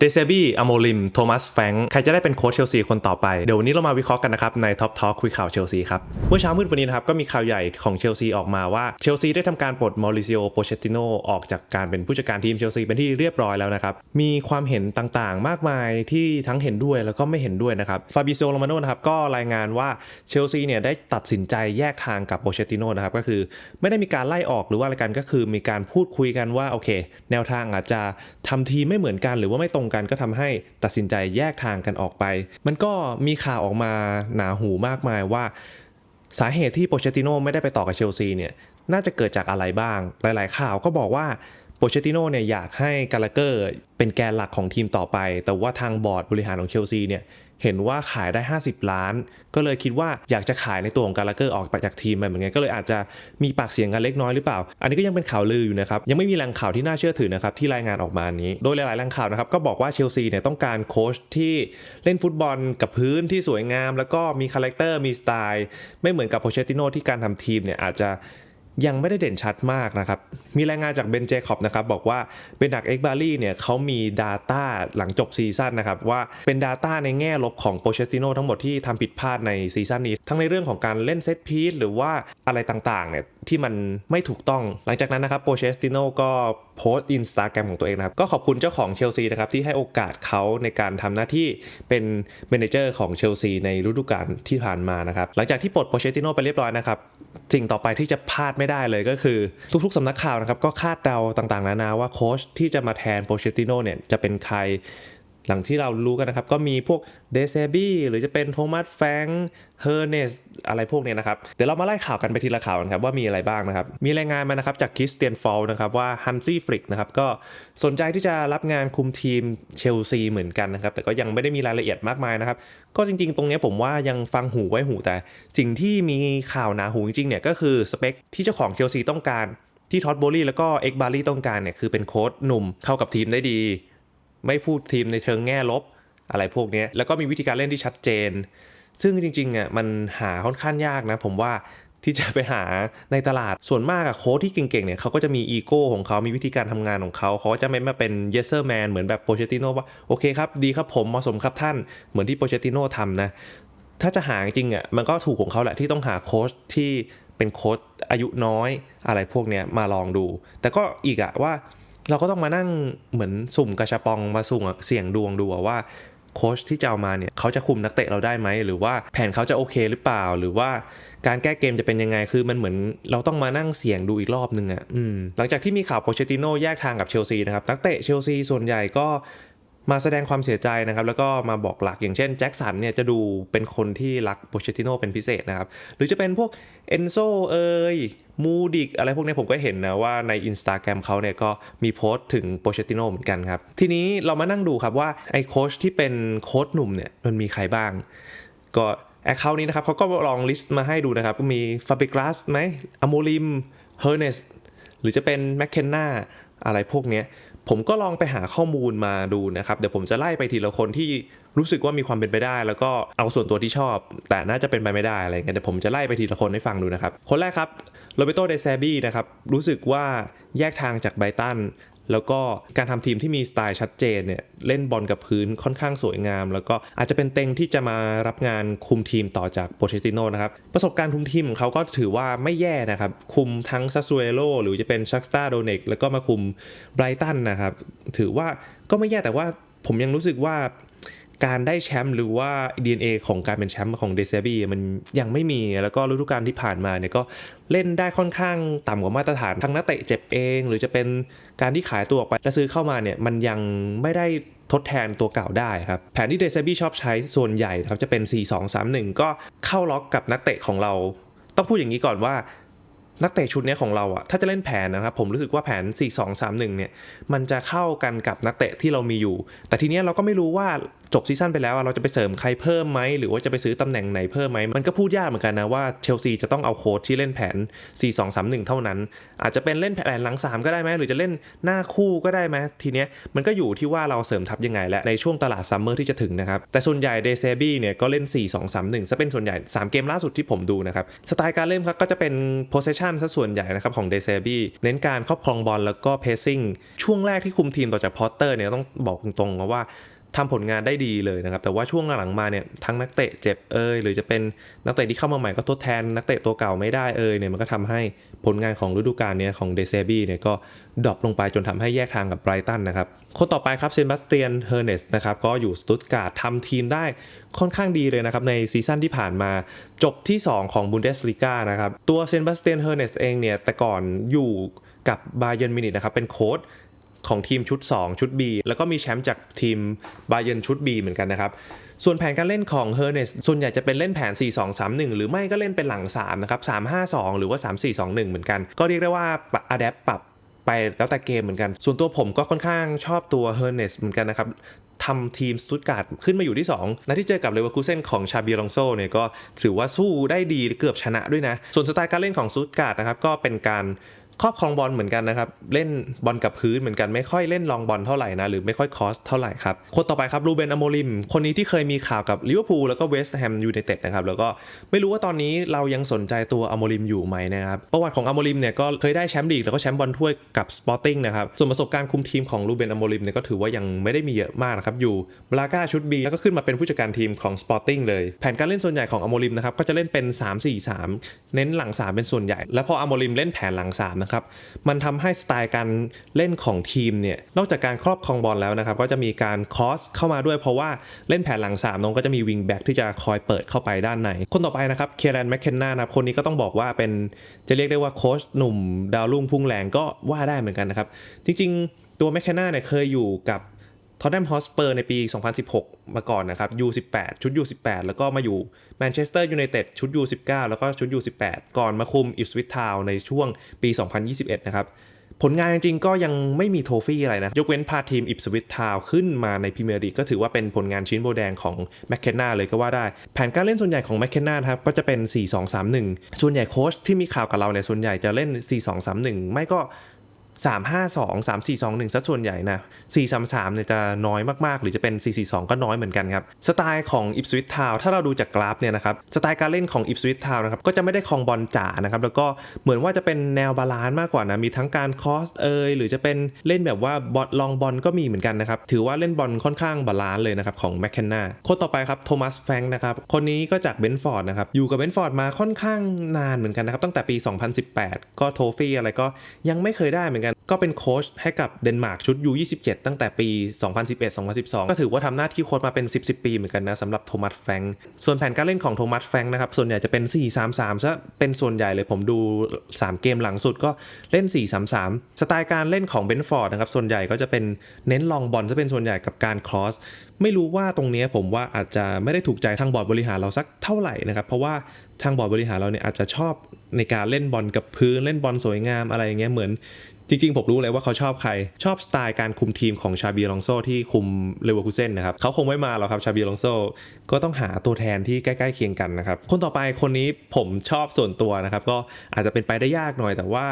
เดซบี้อโมลิม โทมัส แฟงใครจะได้เป็นโค้ชเชลซีคนต่อไป เดี๋ยววันนี้เรามาวิเคราะห์กันนะครับ ในท็อปทอ l k คุยข่าวเชลซีครับ เมื่อเช้ามืดวันนี้นะครับ ก็มีข่าวใหญ่ของเชลซีออกมาว่าเชลซีได้ทำการปลดมอริซิโอโปเชติโนออกจากการเป็นผู้จัดการทีมเชลซีเป็นที่เรียบร้อยแล้วนะครับ มีความเห็นต่างๆ มากมายที่ทั้งเห็นด้วยแล้วก็ไม่เห็นด้วยนะครับฟาบิโซโรมาโนนะครับก็รายงานว่าเชลซีเนี่ยได้ตัดสินใจแยกทางกับโปเชติโนนะครับก็คือไม่ได้มีการไล่ออกหรือว่าอะไรกันก็คือมีการพูดคุยกันว่าโอเค แนวทางอาจจะทำทีไม่เหมือนกันหรือว่าไม่ตรงกันก็ทำให้ตัดสินใจแยกทางกันออกไป มันก็มีข่าวออกมาหนาหูมากมายว่า สาเหตุที่โปเชติโนไม่ได้ไปต่อกับเชลซีเนี่ยน่าจะเกิดจากอะไรบ้าง หลาย ๆ ข่าวก็บอกว่า ปเชติโน่เนี่ยอยากให้กาลาเกอร์เป็นแกนหลักของทีมต่อไป แต่ว่าทางบอร์ดบริหารของเชลซีเนี่ยเห็นว่าขายได้ 50 ล้าน ก็เลยคิดว่าอยากจะขายในตัวของกาลาเกอร์ออกไปจากทีมไปเหมือนกันก็เลยอาจจะมีปากเสียงกันเล็กน้อยหรือเปล่า อันนี้ก็ยังเป็นข่าวลืออยู่นะครับ ยังไม่มีแหล่งข่าวที่น่าเชื่อถือนะครับที่รายงานออกมานี้ โดยหลายๆแหล่งข่าวนะครับก็บอกว่าเชลซีเนี่ยต้องการโค้ชที่เล่นฟุตบอลกับพื้นที่สวยงาม แล้วก็มีคาแรคเตอร์มีสไตล์ ไม่เหมือนกับโปเชติโนที่การทำทีมเนี่ยอาจจะ ยังไม่ได้เด่นชัดมากนะครับ มีรายงานจากเบนเจคอบนะครับบอกว่าเบนดักเอ็กบารีเนี่ยเขามี Data หลังจบซีซั่นนะครับ ว่าเป็น Data ในแง่ลบของโปเชติโนทั้งหมดที่ทำผิดพลาดในซีซั่นนี้ ทั้งในเรื่องของการเล่นเซตพีซหรือว่าอะไรต่างๆเนี่ย ที่มันไม่ถูกต้อง หลังจากนั้นนะครับโปเชติโนก็โพสต์อินสตาแกรมของตัวเองนะครับ ก็ขอบคุณเจ้าของเชลซีนะครับที่ให้โอกาสเขาในการทำหน้าที่เป็นเมนเจอร์ของเชลซีในฤดูกาลที่ผ่านมานะครับ หลังจากที่ปลดโปเชติโนไปเรียบร้อยนะครับสิ่งต่อไปที่จะพลาดไม่ได้เลยก็คือ ทุกๆสำนักข่าวนะครับก็คาดเดาต่างๆ นานาว่าโค้ชที่จะมาแทนโปเชติโนเนี่ยจะเป็นใคร หลังที่เรารู้กันนะครับ ก็มีพวกเดซบี้หรือจะเป็นโทมัสแฟงเฮอร์เนสอะไรพวกนี้นะครับ เดี๋ยวเรามาไล่ข่าวกันไปทีละข่าวกันครับ ว่ามีอะไรบ้างนะครับ มีรายงานมานะครับจากคริสเตียนฟอลนะครับว่าฮันซี่ฟริกนะครับก็สนใจที่จะรับงานคุมทีมเชลซีเหมือนกันนะครับ แต่ก็ยังไม่ได้มีรายละเอียดมากมายนะครับ ก็จริงๆ ตรงนี้ผมว่ายังฟังหูไว้หูแต่ สิ่งที่มีข่าวหนาหูจริงๆเนี่ยก็คือสเปคที่เจ้าของเชลซีต้องการที่ท็อตโบลี่แล้วก็เอ็กบารีต้องการเนี่ยคือเป็นโค้ชหนุ่มเข้ากับทีมได้ดี ไม่พูดทีมในเชิงแง่ลบอะไรพวกนี้แล้วก็มีวิธีการเล่นที่ชัดเจน ซึ่งจริงๆอะมันหาค่อนข้างยากนะ ผมว่าที่จะไปหาในตลาดส่วนมากอะโค้ชที่เก่งๆเนี่ยเขาก็จะมีอีโก้ของเขามีวิธีการทำงานของเขาเขาก็จะไม่มาเป็น yes sir man เหมือนแบบโปเชติโนว่าโอเคครับ ดีครับผมเหมาะสมครับท่านเหมือนที่โปเชติโนทำนะ ถ้าจะหาจริงอะมันก็ถูกของเขาแหละที่ต้องหาโค้ชที่เป็นโค้ชอายุน้อยอะไรพวกเนี้ยมาลองดู แต่ก็อีกอะว่า เราก็ต้องมานั่งเหมือนสุ่มกระชับปองมาสุ่มเสี่ยงดวงดูว่าโค้ชที่จะเอามาเนี่ยเขาจะคุมนักเตะเราได้ไหม หรือว่าแผนเขาจะโอเคหรือเปล่า หรือว่าการแก้เกมจะเป็นยังไงคือมันเหมือนเราต้องมานั่งเสี่ยงดูอีกรอบนึงอะ่ะหลังจากที่มีข่าวโปเชติโนแยกทางกับเชลซีนะครับนักเตะเชลซีส่วนใหญ่ก็ มาแสดงความเสียใจนะครับแล้วก็มาบอกหลักอย่างเช่นแจ็คสันเนี่ยจะดูเป็นคนที่รักโปเชติโนเป็นพิเศษนะครับ หรือจะเป็นพวกเอนโซเอยมูดิกอะไรพวกนี้ผมก็เห็นนะว่าใน Instagram เขาเนี่ยก็มีโพสต์ถึงโปเชติโนเหมือนกันครับ ทีนี้เรามานั่งดูครับว่าไอ้โค้ชที่เป็นโค้ชหนุ่มเนี่ยมันมีใครบ้าง ก็แอคเคาท์นี้นะครับเขาก็ลองลิสต์มาให้ดูนะครับก็มีฟาบิกลาสไหมอโมลิมเฮอร์เนสหรือจะเป็นแมคเคนนาอะไรพวกเนี้ย ผมก็ลองไปหาข้อมูลมาดูนะครับ เดี๋ยวผมจะไล่ไปทีละคนที่รู้สึกว่ามีความเป็นไปได้ แล้วก็เอาส่วนตัวที่ชอบ แต่น่าจะเป็นไปไม่ได้อะไรเงี้ยเดี๋ยวผมจะไล่ไปทีละคนให้ฟังดูนะครับ คนแรกครับโรเบโตเดซบี้นะครับรู้สึกว่าแยกทางจากไบรตัน แล้วก็การทำทีมที่มีสไตล์ชัดเจนเนี่ยเล่นบอลกับพื้นค่อนข้างสวยงาม แล้วก็อาจจะเป็นเต็งที่จะมารับงานคุมทีมต่อจากโปเชติโนนะครับ ประสบการณ์คุมทีมของเขาก็ถือว่าไม่แย่นะครับ คุมทั้งซาซูเอโลหรือจะเป็นชักสตาโดเนกแล้วก็มาคุมไบรตันนะครับ ถือว่าก็ไม่แย่แต่ว่าผมยังรู้สึกว่า การได้แชมป์หรือว่า DNA ของการเป็นแชมป์ของเดซบี้มันยังไม่มีแล้วก็ฤดูกาลที่ผ่านมาเนี่ยก็เล่นได้ค่อนข้างต่ำกว่ามาตรฐานทั้งนักเตะเจ็บเอง หรือจะเป็นการที่ขายตัวออกไปและซื้อเข้ามาเนี่ยมันยังไม่ได้ทดแทนตัวเก่าได้ครับ แผนที่เดซบี้ชอบใช้ส่วนใหญ่ครับจะเป็น 4-2-3-1 ก็เข้าล็อกกับนักเตะของเรา ต้องพูดอย่างนี้ก่อนว่านักเตะชุดนี้ของเราอะถ้าจะเล่นแผนนะครับผมรู้สึกว่าแผน 4 2 3 1 เนี่ย มันจะเข้ากันกับนักเตะที่เรามีอยู่ แต่ทีเนี้ยเราก็ไม่รู้ว่า จบซีซั่นไปแล้วอะเราจะไปเสริมใครเพิ่มไหมหรือว่าจะไปซื้อตำแหน่งไหนเพิ่มไหมมันก็พูดยากเหมือนกันนะว่าเชลซีจะต้องเอาโค้ชที่เล่นแผน 4-2-3-1 เท่านั้น อาจจะเป็นเล่นแผนหลัง 3 ก็ได้ไหมหรือจะเล่นหน้าคู่ก็ได้ไหมทีเนี้ยมันก็อยู่ที่ว่าเราเสริมทัพยังไงและในช่วงตลาดซัมเมอร์ที่จะถึงนะครับแต่ส่วนใหญ่เดเซบี้เนี่ยก็เล่น 4-2-3-1ซะเป็นส่วนใหญ่ 3 เกมล่าสุดที่ผมดูนะครับสไตล์การเล่นครับก็จะเป็น possession ซะส่วนใหญ่นะครับของเดเซบี้เน้นการครอบครองบอลแล้วก็ pacing ช่วงแรกที่คุมทีมต่อจากพอตเตอร์เนี่ยต้องบอกตรงๆว่า ทำผลงานได้ดีเลยนะครับ แต่ว่าช่วงหลังมาเนี่ยทั้งนักเตะเจ็บเอยหรือจะเป็นนักเตะที่เข้ามาใหม่ก็ทดแทน นักเตะตัวเก่าไม่ได้เอยเนี่ยมันก็ทำให้ผลงานของฤดูกาลนี้ของเดเซบี้เนี่ยก็ดรอปลงไปจนทำให้แยกทางกับไบรตันนะครับคนต่อไปครับเซบาสเตียนเฮอร์เนสนะครับก็อยู่สตุตการ์ดทำทีมได้ค่อนข้างดีเลยนะครับในซีซั่นที่ผ่านมาจบที่ 2 ของบุนเดสลีกานะครับตัวเซบาสเตียนเฮอร์เนสเองเนี่ยแต่ก่อนอยู่กับบาเยร์นมินินะครับเป็นโค้ช ของทีมชุด 2 ชุด B แล้วก็มีแชมป์จากทีมบาเยนชุด B เหมือนกันนะครับ ส่วนแผนการเล่นของเฮอร์เนสส่วนใหญ่จะเป็นเล่นแผน 4-2-3-1 หรือไม่ก็เล่นเป็นหลัง 3 นะครับ 3-5-2 หรือว่า 3-4-2-1 เหมือนกัน ก็เรียกได้ว่าอะแดปปรับไปแล้วแต่เกมเหมือนกัน ส่วนตัวผมก็ค่อนข้างชอบตัวเฮอร์เนสเหมือนกันนะครับทำทีมสตุตการ์ดขึ้นมาอยู่ที่2นัดที่เจอกับเลเวอร์คูเซนของชาบีลองโซเนี่ยก็ถือว่าสู้ได้ดีเกือบชนะด้วยนะ ส่วนสไตล์การเล่นของสตุตการ์ดนะครับก็เป็นการ ครอบครองบอลเหมือนกันนะครับ เล่นบอลกับพื้นเหมือนกันไม่ค่อยเล่นลองบอลเท่าไหร่นะหรือไม่ค่อยคอสเท่าไหร่ครับคนต่อไปครับรูเบนอโมลิม คนนี้ที่เคยมีข่าวกับลิเวอร์พูลแล้วก็เวสต์แฮมยูไนเต็ดนะครับแล้วก็ไม่รู้ว่าตอนนี้เรายังสนใจตัวอโมลิมอยู่ไหมนะครับประวัติของอโมลิมเนี่ยก็เคยได้แชมป์ลีกแล้วก็แชมป์บอลถ้วยกับสปอร์ติ้งนะครับส่วนประสบการณ์คุมทีมของรูเบนอโมลิมเนี่ยก็ถือว่ายังไม่ได้มีเยอะมากนะครับอยู่บราก้าชุด B แล้วก็ขึ้นมาเป็นผู้จัดการทีมของ Sporting เลยแผนการเล่นส่วนใหญ่ของอโมลิมนะครับก็จะเล่นเป็น 3-4-3 เน้นหลัง3เป็นส่วนใหญ่ แล้วพออโมลิมเล่นแผนหลัง3นะครับ มันทำให้สไตล์การเล่นของทีมเนี่ย นอกจากการครอบครองบอลแล้วนะครับ ก็จะมีการคอสเข้ามาด้วยเพราะว่าเล่นแผนหลัง3น้องก็จะมีวิงแบ็กที่จะคอยเปิดเข้าไปด้านใน คนต่อไปนะครับ เคแรนแมคเคนนานะครับ คนนี้ก็ต้องบอกว่าเป็นจะเรียกได้ว่าโค้ชหนุ่ม ดาวรุ่งพุ่งแรงก็ว่าได้เหมือนกันนะครับ จริงๆ ตัวแมคเคนนาเนี่ยเคยอยู่กับ ทอตแนมฮอสเปอร์ในปี 2016 มาก่อนนะครับ U18 ชุด U18 แล้วก็มาอยู่แมนเชสเตอร์ยูไนเต็ดชุด U19 แล้วก็ชุด U18 ก่อนมาคุมอิสวิตทาวในช่วงปี 2021 นะครับ ผลงานจริงๆก็ยังไม่มีโทฟี่อะไรนะ ยกเว้นพาทีมอิฟสวิตทาวขึ้นมาในพรีเมียร์ลีกก็ถือว่าเป็นผลงานชิ้นโบแดงของแมคเคนนาเลยก็ว่าได้ แผนการเล่นส่วนใหญ่ของแมคเคนนาครับก็จะเป็น 4-2-3-1 ส่วนใหญ่โค้ชที่มีข่าวกับเราเนี่ยส่วนใหญ่จะเล่น 4-2-3-1 ไม่ก็ 3 5 2 3 4 2 1ซะส่วนใหญ่นะ 4 3 3เนี่ยจะน้อยมากๆ หรือจะเป็น 4 4 2 ก็น้อยเหมือนกันครับ สไตล์ของ Ipswich Town ถ้าเราดูจากกราฟเนี่ยนะครับ สไตล์การเล่นของ Ipswich Town นะครับ ก็จะไม่ได้ครองบอลจ๋านะครับ แล้วก็เหมือนว่าจะเป็นแนวบาลานซ์มากกว่านะ มีทั้งการคอสเอยหรือจะเป็นเล่นแบบว่าบอลลองบอลก็มีเหมือนกันนะครับ ถือว่าเล่นบอลค่อนข้างบาลานซ์เลยนะครับของแมคเคนนาคนต่อไปครับโทมัสแฟงนะครับคนนี้ก็จากเบนฟอร์ดนะครับอยู่กับเบนฟอร์ดมาค่อนข้างนานเหมือนกันนะครับตั้งแต่ปี 2018 ก็โทฟี่อะไรก็ยังไม่เคยได้เหมือนกัน ก็เป็นโค้ชให้กับเดนมาร์กชุด U27 ตั้งแต่ปี 2011-2012 ก็ถือว่าทำหน้าที่โค้ชมาเป็น 10 10 ปีเหมือนกันนะสำหรับโทมัสแฟงค์ส่วนแผนการเล่นของโทมัสแฟงค์นะครับ ส่วนใหญ่จะเป็น 4-3-3 ซะเป็นส่วนใหญ่เลยผมดู 3 เกมหลังสุดก็เล่น 4-3-3 สไตล์การเล่นของเบนฟอร์ดนะครับส่วนใหญ่ก็จะเป็นเน้นลองบอลจะเป็นส่วนใหญ่กับการครอสไม่รู้ว่าตรงเนี้ยผมว่าอาจจะไม่ได้ถูกใจทางบอร์ดบริหารเราสักเท่าไหร่นะครับ เพราะว่าทางบอร์ดบริหารเราเนี่ยอาจจะชอบในการเล่นบอลกับพื้นเล่นบอลสวยงามอะไรอย่างเงี้ยเหมือน จริงๆ ผมรู้เลยว่าเขาชอบใคร ชอบสไตล์การคุมทีมของชาบีลองโซที่คุมเลเวอร์คูเซนนะครับเขาคงไม่มาหรอกครับชาบีลองโซก็ต้องหาตัวแทนที่ใกล้ๆเคียงกันนะครับคนต่อไปคนนี้ผมชอบส่วนตัวนะครับก็อาจจะเป็นไปได้ยากหน่อยแต่ว่า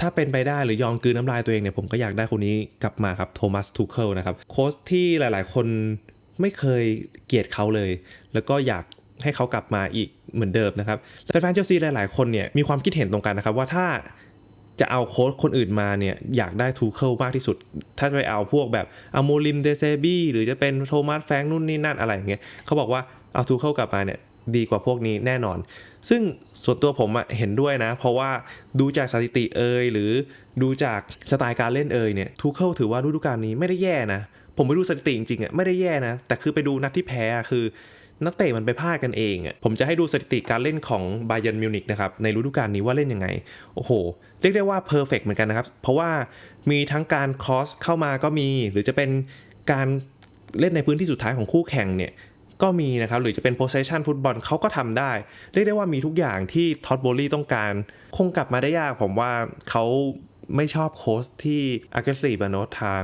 ถ้าเป็นไปได้หรือยอมกืนน้ำลายตัวเองเนี่ยผมก็อยากได้คนนี้กลับมาครับโทมัสทูเคิลนะครับโค้ชที่หลายๆ คนไม่เคยเกลียดเขาเลย แล้วก็อยากให้เขากลับมาอีกเหมือนเดิมนะครับแต่แฟนเชลซีหลายๆ คนเนี่ยมีความคิดเห็นตรงกันนะครับว่าถ้า จะเอาโค้ชคนอื่นมาเนี่ยอยากได้ทูเคิลมากที่สุด ถ้าจะไปเอาพวกแบบอโมลิมเดเซบี้หรือจะเป็นโทมัสแฟงนู่นนี่นั่นอะไรอย่างเงี้ยเขาบอกว่าเอาทูเคิลกลับมาเนี่ยดีกว่าพวกนี้แน่นอน ซึ่งส่วนตัวผมเห็นด้วยนะ เพราะว่าดูจากสถิติเอยหรือดูจากสไตล์การเล่นเอยเนี่ยทูเคิลถือว่าฤดูกาลนี้ไม่ได้แย่นะ ผมไปดูสถิติจริงๆอะไม่ได้แย่นะ แต่คือไปดูนัดที่แพ้คือ นักเตะมันไปพลาดกันเองอะผมจะให้ดูสถิติการเล่นของบาเย r n m มิวนิกนะครับในฤดูกาลนี้ว่าเล่นยังไง โอ้โห เรียกได้ว่าเพอร์เฟกเหมือนกันนะครับ เพราะว่ามีทั้งการคอสเข้ามาก็มี หรือจะเป็นการเล่นในพื้นที่สุดท้ายของคู่แข่งเนี่ยก็มีนะครับ หรือจะเป็น possession ฟุตบอลเขาก็ทำได้ เรียกได้ว่ามีทุกอย่างที่ท็อตโบลี่ต้องการ คงกลับมาได้ยากผมว่าเขาไม่ชอบโค้ชที่ aggressive อะเนะทาง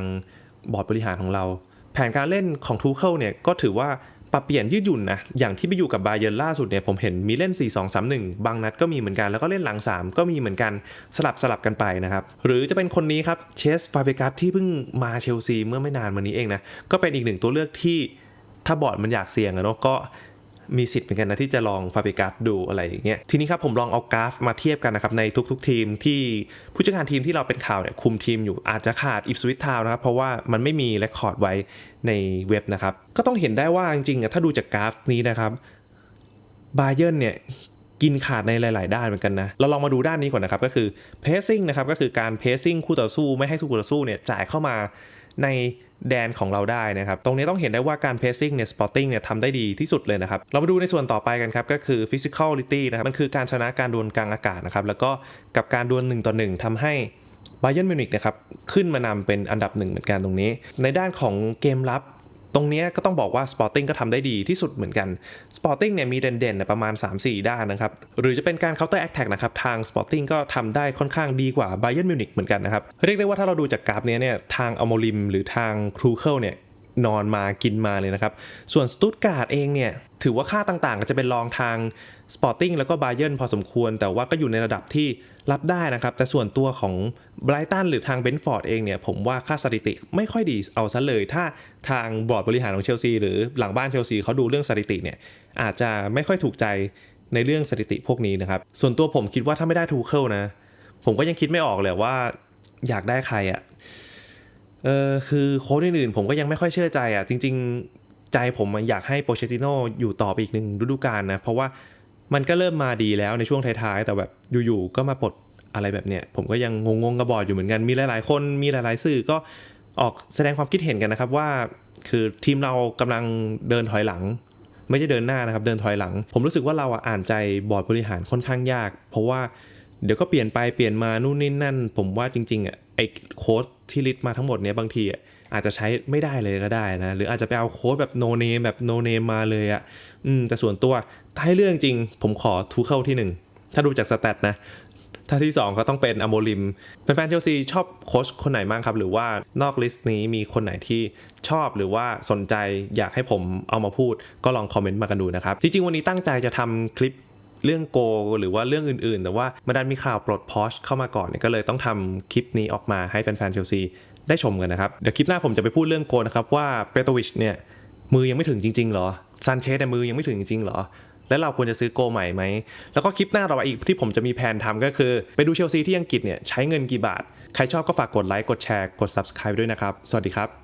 บอร์ดบริหารของเรา แผนการเล่นของทูเคิลเนี่ยก็ถือว่า ปรับเปลี่ยนยืดหยุ่นนะ อย่างที่ไปอยู่กับบาเยอร์นล่าสุดเนี่ยผมเห็นมีเล่น 4-2-3-1 บางนัดก็มีเหมือนกัน แล้วก็เล่นหลัง 3 ก็มีเหมือนกันสลับสลับกันไปนะครับ หรือจะเป็นคนนี้ครับเชสฟาเบกัสที่เพิ่งมาเชลซีเมื่อไม่นานมานี้เองนะ ก็เป็นอีกหนึ่งตัวเลือกที่ถ้าบอร์ดมันอยากเสี่ยงอะเนาะก็ มีสิทธิ์เหมือนกันนะที่จะลองฟา b ิกัสดูอะไรอย่างเงี้ยทีนี้ครับผมลองเอากราฟมาเทียบกันนะครับในทุก ๆ ทีมที่ผู้จัดการทีมที่เราเป็นข่าวเนี่ยคุมทีมอยู่อาจจะขาดอิฟสวิตทาวนะครับเพราะว่ามันไม่มีเรคคอร์ดไว้ในเว็บนะครับก็ต้องเห็นได้ว่าจริงๆถ้าดูจากกราฟนี้นะครับบาเย r n เนี่ยกินขาดในหลาย ๆ ด้านเหมือนกันนะ เราลองมาดูด้านนี้ก่อนนะครับ ก็คือ pacing นะครับ ก็คือการ pacing คู่ต่อสู้ไม่ให้คู่ต่อสู้เนี่ยจ่ายเข้ามาใน แดนของเราได้นะครับ ตรงนี้ต้องเห็นได้ว่าการเพ a ซิ่งเนี่ยสปอร์ติ้งเนี่ยทำได้ดีที่สุดเลยนะครับ เรามาดูในส่วนต่อไปกันครับ ก็คือฟิสิกอลลิตี้นะครับ มันคือการชนะการดวลกลางอากาศนะครับ แล้วก็กับการดวล1ต่อ1ทำให้บ a เ e r n m มิวนิกนะครับ ขึ้นมานำเป็นอันดับหนึ่งเหมือนกันตรงนี้ ในด้านของเกมรับ ตรงนี้ก็ต้องบอกว่า Sporting ก็ทำได้ดีที่สุดเหมือนกัน Sporting เนี่ยมีเด่นๆประมาณ 3-4 ด้านนะครับ หรือจะเป็นการ counter attack นะครับ ทาง Sporting ก็ทำได้ค่อนข้างดีกว่า Bayern Munich เหมือนกันนะครับ เรียกได้ว่าถ้าเราดูจากกราฟเนี้ยเนี่ยทางอโมลิมหรือทางครูเคิลเนี่ยนอนมากินมาเลยนะครับ ส่วนสตุตการ์ดเองเนี่ยถือว่าค่าต่างๆ ก็จะเป็นรองทาง Sporting แล้วก็ b a เ e r n พอสมควร แต่ว่าก็อยู่ในระดับที่ รับได้นะครับ แต่ส่วนตัวของไบรตันหรือทางเบนฟอร์ดเองเนี่ย ผมว่าค่าสถิติไม่ค่อยดีเอาซะเลย ถ้าทางบอร์ดบริหารของเชลซีหรือหลังบ้านเชลซีเขาดูเรื่องสถิติเนี่ย อาจจะไม่ค่อยถูกใจในเรื่องสถิติพวกนี้นะครับ ส่วนตัวผมคิดว่าถ้าไม่ได้ทูเคิลนะ ผมก็ยังคิดไม่ออกเลยว่าอยากได้ใครอะเออคือโค้ชอื่นๆผมก็ยังไม่ค่อยเชื่อใจอะจริง ๆ ใจผมอะอยากให้โปเชติโนอยู่ต่อไปอีกหนึ่งฤดูกาลนะเพราะว่า มันก็เริ่มมาดีแล้วในช่วงท้ายๆ แต่แบบอยู่ๆก็มาปลดอะไรแบบเนี้ยผมก็ยังงงๆกระบอดอยู่เหมือนกันมีหลายๆ คนมีหลาย ๆ สื่อก็ออกแสดงความคิดเห็นกันนะครับว่า คือทีมเรากำลังเดินถอยหลัง ไม่ใช่เดินหน้านะครับ เดินถอยหลัง ผมรู้สึกว่าเราอ่านใจบอร์ดบริหารค่อนข้างยาก เพราะว่าเดี๋ยวก็เปลี่ยนไปเปลี่ยนมานู่นนี่นั่น ผมว่าจริงๆอะ ไอ้โค้ชที่ลิสต์มาทั้งหมดเนี้ยบางทีอาจจะใช้ไม่ได้เลยก็ได้นะ หรืออาจจะไปเอาโค้ชแบบโนเนมแบบโนเนมมาเลยอะอืมแต่ส่วนตัวถ้าให้เรื่องจริง ผมขอทูเข้าที่หนึ่งถ้าดูจากสแตทนะ ถ้าที่ 2 ก็ต้องเป็นอโมลิมแฟนๆเชลซีชอบโค้ชคนไหนบ้างครับ หรือว่านอกลิสต์นี้มีคนไหนที่ชอบหรือว่าสนใจอยากให้ผมเอามาพูด ก็ลองคอมเมนต์มากันดูนะครับ จริงๆวันนี้ตั้งใจจะทำคลิป เรื่องโก หรือว่าเรื่องอื่นๆ แต่ว่ามันดันมีข่าวปลดพอชเข้ามาก่อนเนี่ยก็เลยต้องทำคลิปนี้ออกมาให้แฟนๆเชลซีได้ชมกันนะครับ เดี๋ยวคลิปหน้าผมจะไปพูดเรื่องโกนะครับว่าเปโตวิชเนี่ยมือยังไม่ถึงจริงๆหรอซันเชสเนี่มือยังไม่ถึงจริงๆหรอแล้วเราควรจะซื้อโกใหม่ไหม แล้วก็คลิปหน้าต่อไปอีกที่ผมจะมีแผนทำก็คือ ไปดูเชลซีที่อังกฤษเนี่ยใช้เงินกี่บาท ใครชอบก็ฝากกดไลค์ กดแชร์ กด subscribe ด้วยนะครับ สวัสดีครับ